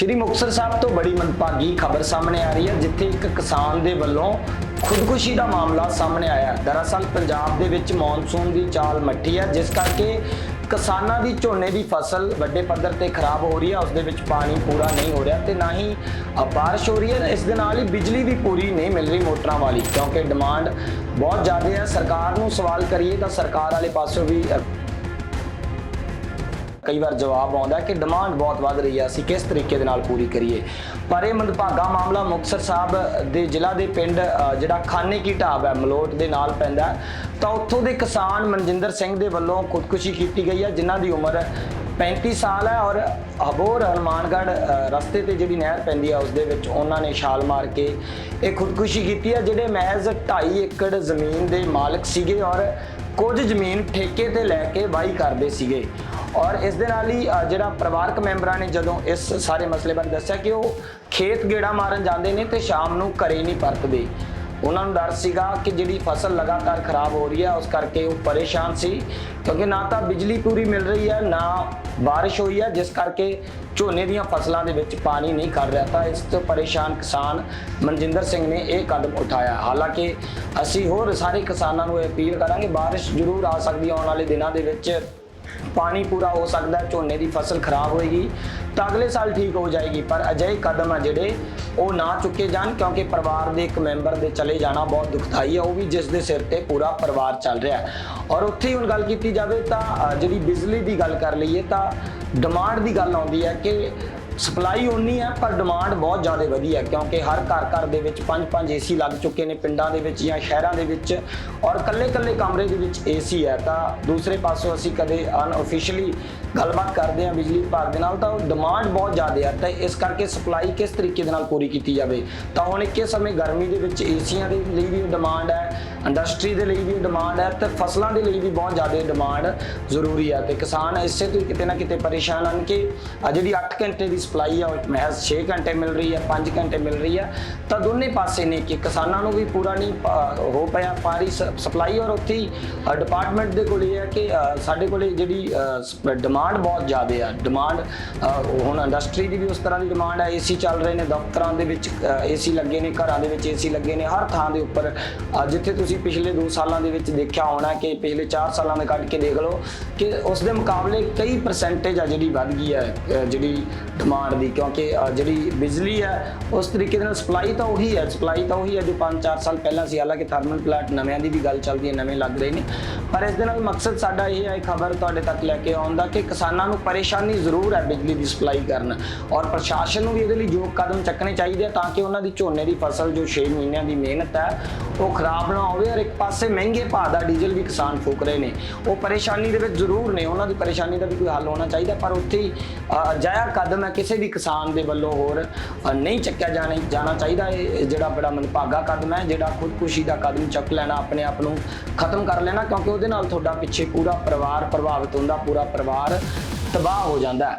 ਸ਼੍ਰੀ ਮੁਕਤਸਰ ਸਾਹਿਬ ਤੋਂ ਬੜੀ ਮੰਦਭਾਗੀ ਖਬਰ ਸਾਹਮਣੇ ਆ ਰਹੀ ਹੈ ਜਿੱਥੇ ਇੱਕ ਕਿਸਾਨ ਦੇ ਵੱਲੋਂ ਖੁਦਕੁਸ਼ੀ ਦਾ ਮਾਮਲਾ ਸਾਹਮਣੇ ਆਇਆ ਦਰਅਸਲ ਪੰਜਾਬ ਦੇ ਵਿੱਚ ਮੌਨਸੂਨ ਦੀ ਚਾਲ ਮੱਠੀ ਹੈ ਜਿਸ ਕਰਕੇ ਕਿਸਾਨਾਂ ਦੀ ਝੋਨੇ ਦੀ ਫਸਲ ਵੱਡੇ ਪੱਧਰ ਤੇ ਖਰਾਬ ਹੋ ਰਹੀ ਹੈ ਉਸ ਦੇ ਵਿੱਚ ਪਾਣੀ ਪੂਰਾ ਨਹੀਂ ਹੋ ਰਿਹਾ ਤੇ ਨਾ ਹੀ ਅ, ਬਾਰਿਸ਼ ਹੋ ਰਹੀ ਹੈ। ਇਸ ਦੇ ਨਾਲ ਹੀ ਬਿਜਲੀ ਵੀ ਪੂਰੀ ਨਹੀਂ ਮਿਲ ਰਹੀ ਮੋਟਰਾਂ ਵਾਲੀ ਕਿਉਂਕਿ ਡਿਮਾਂਡ ਬਹੁਤ ਜ਼ਿਆਦਾ ਹੈ। ਸਰਕਾਰ ਨੂੰ ਸਵਾਲ ਕਰੀਏ ਤਾਂ ਸਰਕਾਰ ਵਾਲੇ ਪਾਸੋਂ ਵੀ ਕਈ ਵਾਰ ਜਵਾਬ ਆਉਂਦਾ ਕਿ ਡਿਮਾਂਡ ਬਹੁਤ ਵੱਧ ਰਹੀ ਹੈ, ਅਸੀਂ ਕਿਸ ਤਰੀਕੇ ਦੇ ਨਾਲ ਪੂਰੀ ਕਰੀਏ? ਪਰ ਇਹ ਮੰਦਭਾਗਾ ਮਾਮਲਾ ਮੁਕਤਸਰ ਸਾਹਿਬ ਦੇ ਜ਼ਿਲ੍ਹਾ ਦੇ ਪਿੰਡ ਜਿਹੜਾ ਖਾਨੇ ਕੀ ਢਾਬ ਹੈ, ਮਲੋਟ ਦੇ ਨਾਲ ਪੈਂਦਾ ਤਾਂ ਉੱਥੋਂ ਦੇ ਕਿਸਾਨ ਮਨਜਿੰਦਰ ਸਿੰਘ ਦੇ ਵੱਲੋਂ ਖੁਦਕੁਸ਼ੀ ਕੀਤੀ ਗਈ ਹੈ, ਜਿਨ੍ਹਾਂ ਦੀ ਉਮਰ 35 ਸਾਲ ਹੈ ਔਰ ਅਬੋਰ ਹਨੂਮਾਨਗੜ੍ਹ ਰਸਤੇ ਤੇ ਜਿਹੜੀ ਨਹਿਰ ਪੈਂਦੀ ਹੈ, ਉਸ ਦੇ ਵਿੱਚ ਉਹਨਾਂ ਨੇ ਛਾਲ ਮਾਰ ਕੇ ਇਹ ਖੁਦਕੁਸ਼ੀ ਕੀਤੀ ਹੈ, ਜਿਹੜੇ ਮਹਿਜ਼ 2.5 ਏਕੜ ਜ਼ਮੀਨ ਦੇ ਮਾਲਕ ਸੀਗੇ ਔਰ ਕੁਝ ਜ਼ਮੀਨ ਠੇਕੇ ਤੇ ਲੈ ਕੇ ਵਾਹੀ ਕਰਦੇ ਸੀਗੇ। ਔਰ ਇਸ ਦੇ ਨਾਲ ਹੀ ਜਿਹੜਾ ਪਰਿਵਾਰਕ ਮੈਂਬਰਾਂ ਨੇ ਜਦੋਂ ਇਸ ਸਾਰੇ ਮਸਲੇ ਬਾਰੇ ਦੱਸਿਆ ਕਿ ਉਹ ਖੇਤ ਗੇੜਾ ਮਾਰਨ ਜਾਂਦੇ ਨੇ ਤੇ ਸ਼ਾਮ ਨੂੰ ਘਰੇ ਨਹੀਂ ਪਰਤਦੇ। ਉਹਨਾਂ ਨੂੰ ਡਰ ਸੀਗਾ ਕਿ ਜਿਹੜੀ ਫਸਲ ਲਗਾਤਾਰ ਖਰਾਬ ਹੋ ਰਹੀ ਹੈ, ਉਸ ਕਰਕੇ ਉਹ ਪਰੇਸ਼ਾਨ ਸੀ। ਕਿਉਂਕਿ ਨਾ ਤਾਂ ਬਿਜਲੀ ਪੂਰੀ ਮਿਲ ਰਹੀ ਹੈ, ਨਾ ਬਾਰਿਸ਼ ਹੋਈ ਹੈ, ਜਿਸ ਕਰਕੇ ਝੋਨੇ ਦੀਆਂ ਫਸਲਾਂ ਦੇ ਵਿੱਚ ਪਾਣੀ ਨਹੀਂ ਖੜ ਰਿਹਾ। ਤਾਂ ਇਸ ਤੋਂ ਪਰੇਸ਼ਾਨ ਕਿਸਾਨ ਮਨਜਿੰਦਰ ਸਿੰਘ ਨੇ ਇਹ ਕਦਮ ਉਠਾਇਆ। ਹਾਲਾਂਕਿ ਅਸੀਂ ਹੋਰ ਸਾਰੇ ਕਿਸਾਨਾਂ ਨੂੰ ਇਹ ਅਪੀਲ ਕਰਾਂਗੇ, ਬਾਰਿਸ਼ ਜ਼ਰੂਰ ਆ ਸਕਦੀ ਹੈ ਆਉਣ ਵਾਲੇ ਦਿਨਾਂ ਦੇ ਵਿੱਚ। ਪਾਣੀ ਪੂਰਾ ਹੋ ਸਕਦਾ ਝੋਨੇ ਦੀ ਫਸਲ ਖਰਾਬ ਹੋਏਗੀ, ਤਾਂ ਅਗਲੇ ਸਾਲ ਠੀਕ ਹੋ ਜਾਏਗੀ, ਪਰ ਅਜਿਹੇ ਕਦਮ ਆ ਜਿਹੜੇ ਉਹ ਨਾ ਚੁੱਕੇ ਜਾਣ, ਕਿਉਂਕਿ ਪਰਿਵਾਰ ਦੇ ਇੱਕ ਮੈਂਬਰ ਦੇ ਚਲੇ ਜਾਣਾ ਬਹੁਤ ਦੁਖਦਾਈ ਹੈ ਉਹ ਵੀ ਜਿਸ ਦੇ ਸਿਰ ਤੇ ਪੂਰਾ ਪਰਿਵਾਰ ਚੱਲ ਰਿਹਾ ਹੈ। ਔਰ ਉੱਥੇ ਹੀ ਹੁਣ ਗੱਲ ਕੀਤੀ ਜਾਵੇ ਤਾਂ ਜਿਹੜੀ ਬਿਜਲੀ ਦੀ ਗੱਲ ਕਰ ਲਈਏ ਤਾਂ ਡਿਮਾਂਡ ਦੀ ਗੱਲ ਆਉਂਦੀ ਹੈ ਕਿ ਸਪਲਾਈ ਉਨੀ ਹੈ, ਪਰ ਡਿਮਾਂਡ ਬਹੁਤ ਜ਼ਿਆਦਾ ਵਧੀ ਹੈ, ਕਿਉਂਕਿ ਹਰ ਘਰ ਘਰ ਦੇ ਵਿੱਚ ਪੰਜ ਪੰਜ ਏਸੀ ਲੱਗ ਚੁੱਕੇ ਨੇ ਪਿੰਡਾਂ ਦੇ ਵਿੱਚ ਜਾਂ ਸ਼ਹਿਰਾਂ ਦੇ ਵਿੱਚ, ਔਰ ਕੱਲੇ ਕੱਲੇ ਕਮਰੇ ਦੇ ਵਿੱਚ ਏਸੀ ਹੈ, ਤਾਂ ਦੂਸਰੇ ਪਾਸੋਂ ਅਸੀਂ ਕਦੇ ਅਨਆਫੀਸ਼ੀਅਲੀ ਗੱਲਬਾਤ ਕਰਦੇ ਹਾਂ ਬਿਜਲੀ ਵਿਭਾਗ ਦੇ ਨਾਲ, ਤਾਂ ਡਿਮਾਂਡ ਬਹੁਤ ਜ਼ਿਆਦਾ ਆ ਤਾਂ ਇਸ ਕਰਕੇ ਸਪਲਾਈ ਕਿਸ ਤਰੀਕੇ ਦੇ ਨਾਲ ਪੂਰੀ ਕੀਤੀ ਜਾਵੇ? ਤਾਂ ਹੁਣ ਇੱਕੇ ਸਮੇਂ ਗਰਮੀ ਦੇ ਵਿੱਚ ਏਸੀਆਂ ਦੇ ਲਈ ਵੀ ਡਿਮਾਂਡ ਹੈ ਇੰਡਸਟਰੀ ਦੇ ਲਈ ਵੀ ਡਿਮਾਂਡ ਹੈ, ਤੇ ਫਸਲਾਂ ਦੇ ਲਈ ਵੀ ਬਹੁਤ ਜ਼ਿਆਦਾ ਡਿਮਾਂਡ ਜ਼ਰੂਰੀ ਹੈ। ਤੇ ਕਿਸਾਨ ਇਸੇ ਤੋਂ ਹੀ ਕਿਤੇ ਨਾ ਕਿਤੇ ਪਰੇਸ਼ਾਨ ਹਨ ਕਿ ਜਿਹੜੀ 8 ਘੰਟੇ ਦੀ ਸਪਲਾਈ ਆ, ਉਹ ਮਹਿਜ਼ 6 ਘੰਟੇ ਮਿਲ ਰਹੀ ਹੈ 5 ਘੰਟੇ ਮਿਲ ਰਹੀ ਹੈ। ਤਾਂ ਦੋਨੇ ਪਾਸੇ ਨੇ ਕਿ ਕਿਸਾਨਾਂ ਨੂੰ ਵੀ ਪੂਰਾ ਨਹੀਂ ਹੋ ਪਿਆ ਪਾਰੀ ਸਪਲਾਈ ਔਰ ਉੱਥੇ ਹੀ ਡਿਪਾਰਟਮੈਂਟ ਦੇ ਕੋਲ ਇਹ ਹੈ ਕਿ ਸਾਡੇ ਕੋਲੇ ਜਿਹੜੀ ਡਿਮਾਂਡ ਡਿਮਾਂਡ ਬਹੁਤ ਜ਼ਿਆਦਾ ਆ। ਡਿਮਾਂਡ ਹੁਣ ਇੰਡਸਟਰੀ ਦੀ ਵੀ ਉਸ ਤਰ੍ਹਾਂ ਦੀ ਡਿਮਾਂਡ ਹੈ ਏਸੀ ਚੱਲ ਰਹੇ ਨੇ, ਦਫ਼ਤਰਾਂ ਦੇ ਵਿੱਚ ਏਸੀ ਲੱਗੇ ਨੇ, ਘਰਾਂ ਦੇ ਵਿੱਚ ਏਸੀ ਲੱਗੇ ਨੇ। ਹਰ ਥਾਂ ਦੇ ਉੱਪਰ ਜਿੱਥੇ ਤੁਸੀਂ ਪਿਛਲੇ 2 ਸਾਲਾਂ ਦੇ ਵਿੱਚ ਦੇਖਿਆ ਹੋਣਾ ਕਿ ਪਿਛਲੇ 4 ਸਾਲਾਂ ਦੇ ਕੱਢ ਕੇ ਦੇਖ ਲਓ ਕਿ ਉਸ ਦੇ ਮੁਕਾਬਲੇ ਕਈ ਪਰਸੈਂਟੇਜ ਆ ਜਿਹੜੀ ਵੱਧ ਗਈ ਹੈ ਜਿਹੜੀ ਡਿਮਾਂਡ ਦੀ। ਕਿਉਂਕਿ ਜਿਹੜੀ ਬਿਜਲੀ ਹੈ ਉਸ ਤਰੀਕੇ ਦੇ ਨਾਲ ਸਪਲਾਈ ਤਾਂ ਉਹੀ ਹੈ ਸਪਲਾਈ ਤਾਂ ਉਹੀ ਹੈ ਜੋ 5-4 ਸਾਲ ਪਹਿਲਾਂ ਸੀ। ਹਾਲਾਂਕਿ ਥਰਮਲ ਪਲਾਂਟ ਨਵਿਆਂ ਦੀ ਵੀ ਗੱਲ ਚੱਲਦੀ ਹੈ, ਨਵੇਂ ਲੱਗ ਰਹੇ ਨੇ। ਪਰ ਇਸ ਦੇ ਨਾਲ ਮਕਸਦ ਸਾਡਾ ਇਹ ਹੈ ਖਬਰ ਤੁਹਾਡੇ ਤੱਕ ਲੈ ਕੇ ਆਉਣ ਦਾ ਕਿ ਕਿਸਾਨਾਂ ਨੂੰ ਪਰੇਸ਼ਾਨੀ ਜ਼ਰੂਰ ਹੈ ਬਿਜਲੀ ਦੀ ਸਪਲਾਈ ਕਰਨ। ਔਰ ਪ੍ਰਸ਼ਾਸਨ ਨੂੰ ਵੀ ਇਹਦੇ ਲਈ ਜੋ ਕਦਮ ਚੱਕਣੇ ਚਾਹੀਦੇ ਆ ਤਾਂ ਕਿ ਉਹਨਾਂ ਦੀ ਝੋਨੇ ਦੀ ਫਸਲ ਜੋ 6 ਮਹੀਨਿਆਂ ਦੀ ਮਿਹਨਤ ਹੈ ਉਹ ਖਰਾਬ ਨਾ ਹੋਵੇ ਔਰ ਇੱਕ ਪਾਸੇ ਮਹਿੰਗੇ ਭਾਅ ਦਾ ਡੀਜ਼ਲ ਵੀ ਕਿਸਾਨ ਫੂਕ ਰਹੇ ਨੇ। ਉਹ ਪਰੇਸ਼ਾਨੀ ਦੇ ਵਿੱਚ ਜ਼ਰੂਰ ਨੇ ਉਹਨਾਂ ਦੀ ਪਰੇਸ਼ਾਨੀ ਦਾ ਵੀ ਕੋਈ ਹੱਲ ਹੋਣਾ ਚਾਹੀਦਾ ਪਰ ਉੱਥੇ ਹੀ ਅ, ਅਜਿਹਾ ਕਦਮ ਹੈ ਕਿਸੇ ਵੀ ਕਿਸਾਨ ਦੇ ਵੱਲੋਂ ਹੋਰ ਨਹੀਂ ਚੱਕਿਆ ਜਾਣਾ ਜਾਣਾ ਚਾਹੀਦਾ। ਇਹ ਜਿਹੜਾ ਬੜਾ ਮਨਭਾਗਾ ਕਦਮ ਹੈ ਜਿਹੜਾ ਖੁਦਕੁਸ਼ੀ ਦਾ ਕਦਮ ਚੱਕ ਲੈਣਾ ਆਪਣੇ ਆਪ ਨੂੰ ਖਤਮ ਕਰ ਲੈਣਾ ਕਿਉਂਕਿ ਉਹਦੇ ਨਾਲ ਤੁਹਾਡਾ ਪਿੱਛੇ ਪੂਰਾ ਪਰਿਵਾਰ ਪ੍ਰਭਾਵਿਤ ਹੁੰਦਾ ਪੂਰਾ ਪਰਿਵਾਰ ਤਬਾਹ ਹੋ ਜਾਂਦਾ ਹੈ।